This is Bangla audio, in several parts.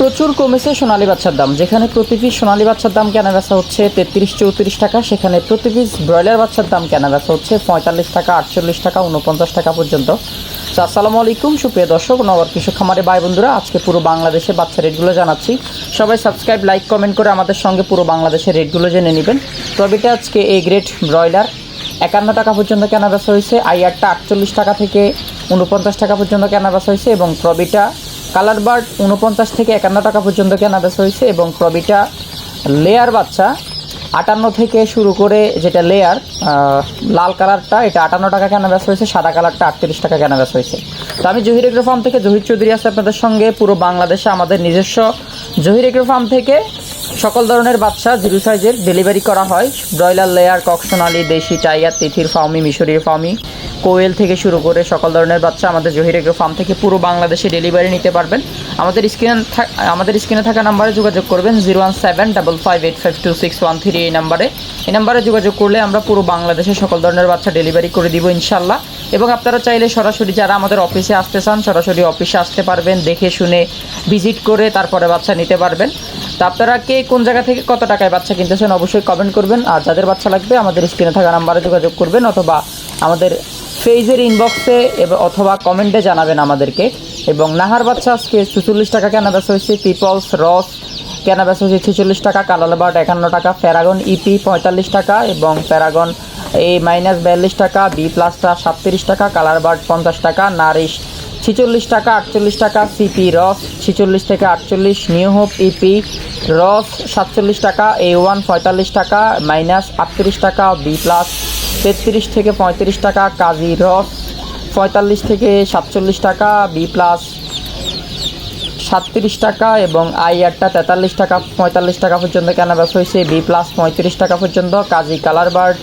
প্রচুর কমেছে সোনালী বাচ্চার দাম। যেখানে প্রতি পিস সোনালী বাচ্চার দাম কেনা বেচা হচ্ছে তেত্রিশ, চৌত্রিশ টাকা। সেখানে প্রতি পিস ব্রয়লার বাচ্চার দাম কেনা বেচা হচ্ছে পঁয়তাল্লিশ টাকা, আটচল্লিশ টাকা উনপঞ্চাশ টাকা পর্যন্ত। তো আসসালামু আলাইকুম, সুপ্রিয় দর্শক নগর কৃষক খামারে ভাই বন্ধুরা, আজকে পুরো বাংলাদেশে বাচ্চা রেটগুলো জানাচ্ছি। সবাই সাবস্ক্রাইব লাইক কমেন্ট করে আমাদের সঙ্গে পুরো বাংলাদেশের রেটগুলো জেনে নেবেন। তবেটা আজকে এই গ্রেট ব্রয়লার। একান্ন টাকা পর্যন্ত কেনা বেচা হয়েছে আইয়ারটা আটচল্লিশ টাকা থেকে উনপঞ্চাশ টাকা পর্যন্ত কেনা বেচা হয়েছে এবং প্রবিটা কালার বার্ড উনপঞ্চাশ থেকে একান্ন টাকা পর্যন্ত কেনা বেচা হয়েছে এবং প্রবিটা লেয়ার বাচ্চা আটান্ন থেকে শুরু করে যেটা লেয়ার লাল কালারটা, এটা আটান্ন টাকা কেনা বেচা হয়েছে, সাদা কালারটা আটত্রিশ টাকা কেনা বেচা হয়েছে। তো আমি জহির এগ্রো ফার্ম থেকে জহির চৌধুরী আছে আপনাদের সঙ্গে, পুরো বাংলাদেশে আমাদের নিজস্ব জহির এগ্রো ফার্ম থেকে সকল ধরনের বাচ্চা জিরো সাইজের ডেলিভারি করা হয়। ব্রয়লার, লেয়ার ককসোনালি দেশি টাইয়ার তিথির ফার্মি মিশরীয় ফার্মি কোয়েল থেকে শুরু করে সকল ধরনের বাচ্চা আমাদের জহির এগ্রো ফার্ম থেকে পুরো বাংলাদেশে ডেলিভারি নিতে পারবেন। আমাদের স্ক্রিনে আমাদের স্ক্রিনে থাকা নাম্বারে যোগাযোগ করবেন zero one seven double five eight five two six one three এই নাম্বারে। এই নাম্বারে যোগাযোগ করলে আমরা পুরো বাংলাদেশে সকল ধরনের বাচ্চা ডেলিভারি করে দিব ইনশাল্লাহ। এবং আপনারা চাইলে সরাসরি যারা আমাদের অফিসে আসতে চান, সরাসরি অফিসে আসতে পারবেন, দেখে শুনে ভিজিট করে তারপরে বাচ্চা নিতে পারবেন। তো আপনারা কে কোন জায়গা থেকে কত টাকায় বাচ্চা কিনতেছেন অবশ্যই কমেন্ট করবেন। আর যাদের বাচ্চা লাগবে, আমাদের স্ক্রিনে থাকা নাম্বারে যোগাযোগ করবেন অথবা আমাদের ফেজের ইনবক্সে অথবা কমেন্টে জানাবেন আমাদেরকে। এবং নাহার বাচ্চা আজকে চুচল্লিশ টাকা কেনা বেচা হয়েছে পিপলস রস কেনা বেচা হয়েছে ছেচল্লিশ টাকা কালালবার্ড একান্ন টাকা প্যারাগন ইপি পঁয়তাল্লিশ টাকা এবং প্যারাগন এ মাইনাস বিয়াল্লিশ টাকা বি প্লাসটা সাতত্রিশ টাকা কালার বার্ড পঞ্চাশ টাকা নারিশ ছিচল্লিশ টাকা, আটচল্লিশ টাকা সিপি রস ছিচল্লিশ থেকে আটচল্লিশ নিউ হোপ ইপি রস সাতচল্লিশ টাকা এ ওয়ান পঁয়তাল্লিশ টাকা মাইনাস আটত্রিশ টাকা বি প্লাস তেত্রিশ থেকে পঁয়ত্রিশ টাকা, কাজী রস পঁয়তাল্লিশ থেকে সাতচল্লিশ টাকা বি প্লাস সাতত্রিশ টাকা এবং আই আটটা তেতাল্লিশ টাকা, পঁয়তাল্লিশ টাকা পর্যন্ত কেনা বেচা হয়েছে বি প্লাস পঁয়ত্রিশ টাকা পর্যন্ত, কাজী কালার বার্ড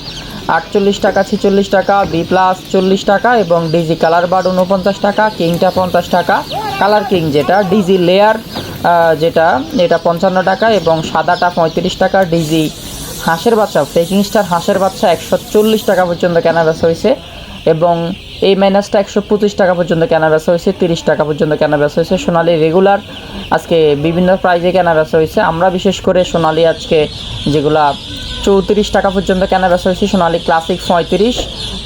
আটচল্লিশ টাকা, ছেচল্লিশ টাকা বি প্লাস চল্লিশ টাকা এবং ডিজি কালার বার্ড উনপঞ্চাশ টাকা কিংটা পঞ্চাশ টাকা। কালার কিং যেটা ডিজি লেয়ার যেটা, এটা পঞ্চান্ন টাকা এবং সাদাটা পঁয়ত্রিশ টাকা ডিজি হাঁসের বাচ্চা পেকিং স্টার হাঁসের বাচ্চা একশো চল্লিশ টাকা পর্যন্ত কেনা বেচা হয়েছে এবং এই মাইনাসটা একশো পঁচিশ টাকা পর্যন্ত কেনা বেচা হয়েছে, তিরিশ টাকা পর্যন্ত কেনা বেচা হয়েছে। সোনালি রেগুলার আজকে বিভিন্ন প্রাইজে কেনা বেচা হয়েছে। আমরা বিশেষ করে সোনালি আজকে যেগুলা চৌত্রিশ টাকা পর্যন্ত কেনা বেচা হয়েছে, সোনালি ক্লাসিক পঁয়ত্রিশ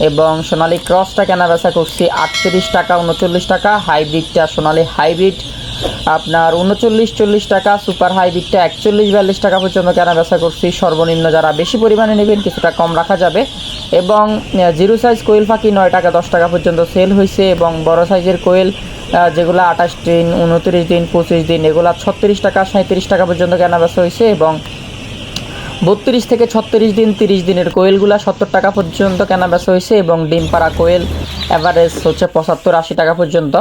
এবং সোনালি ক্রসটা কেনা বেচা করছি আটত্রিশ টাকা, উনচল্লিশ টাকা হাইব্রিডটা সোনালি হাইব্রিড আপনার উনচল্লিশ, চল্লিশ টাকা, সুপার হাইব্রিডটা একচল্লিশ, বিয়াল্লিশ টাকা পর্যন্ত কেনা বেচা করছি। সর্বনিম্ন যারা বেশি পরিমাণে নেবেন, কিছুটা কম রাখা যাবে। এবং জিরো সাইজ কোয়েল ফাঁকি নয় টাকা, দশ টাকা পর্যন্ত সেল হয়েছে। এবং বড় সাইজের কোয়েল যেগুলো আঠাশ দিন, উনত্রিশ দিন, পঁচিশ দিন, এগুলো ছত্রিশ টাকা সাঁত্রিশ টাকা পর্যন্ত কেনা বেচা হয়েছে। এবং বত্রিশ থেকে ছত্রিশ দিন, তিরিশ দিনের কোয়েলগুলা সত্তর টাকা পর্যন্ত কেনা বেচা হয়েছে এবং ডিম পাড়া কোয়েল অ্যাভারেজ হচ্ছে পঁচাত্তর আশি টাকা পর্যন্ত।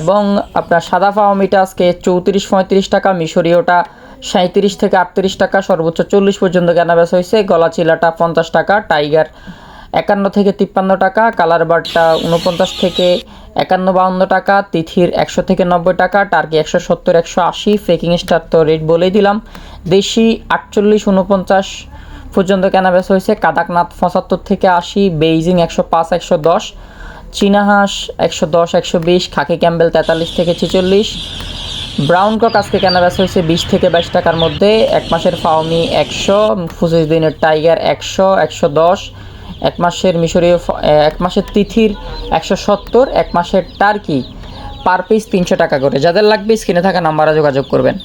এবং আপনার সাদা ফাওমিটা আজকে চৌত্রিশ পঁয়ত্রিশ টাকা মিশরীয়টা সাঁত্রিশ থেকে আটত্রিশ টাকা, সর্বোচ্চ চল্লিশ পর্যন্ত কেনা বেচা হয়েছে। গলা চিলাটা পঞ্চাশ টাকা, টাইগার একান্ন থেকে তিপ্পান্ন টাকা, কালার বারটা উনপঞ্চাশ থেকে একান্ন বাউন্ন টাকা, তিথির একশো থেকে নব্বই টাকা, টার্কি একশো সত্তর, একশো আশি, ফেকিং স্টার তো রেট বলেই দিলাম। দেশি আটচল্লিশ উনপঞ্চাশ পর্যন্ত কেনা বেচা হয়েছে, কাদাকনাথ পঁচাত্তর থেকে আশি, বেইজিং একশো পাঁচ, একশো দশ চীনা হাঁস একশো দশ, একশো বিশ, খাকি ক্যাম্বেল তেতাল্লিশ থেকে ছেচল্লিশ, ব্রাউন কক আজকে কেনা বেচা হয়েছে বিশ থেকে বাইশ টাকার মধ্যে, এক মাসের ফাউমি একশো, পঁচিশ দিনের টাইগার একশো একশো দশ এক মাসের মিশরীয় এক মাসের তিথির একশো সত্তর, এক মাসের টার্কি, পার পিস তিনশো টাকা করে। যাদের লাগবে স্ক্রিনে থাকা নাম্বারে যোগাযোগ করবেন।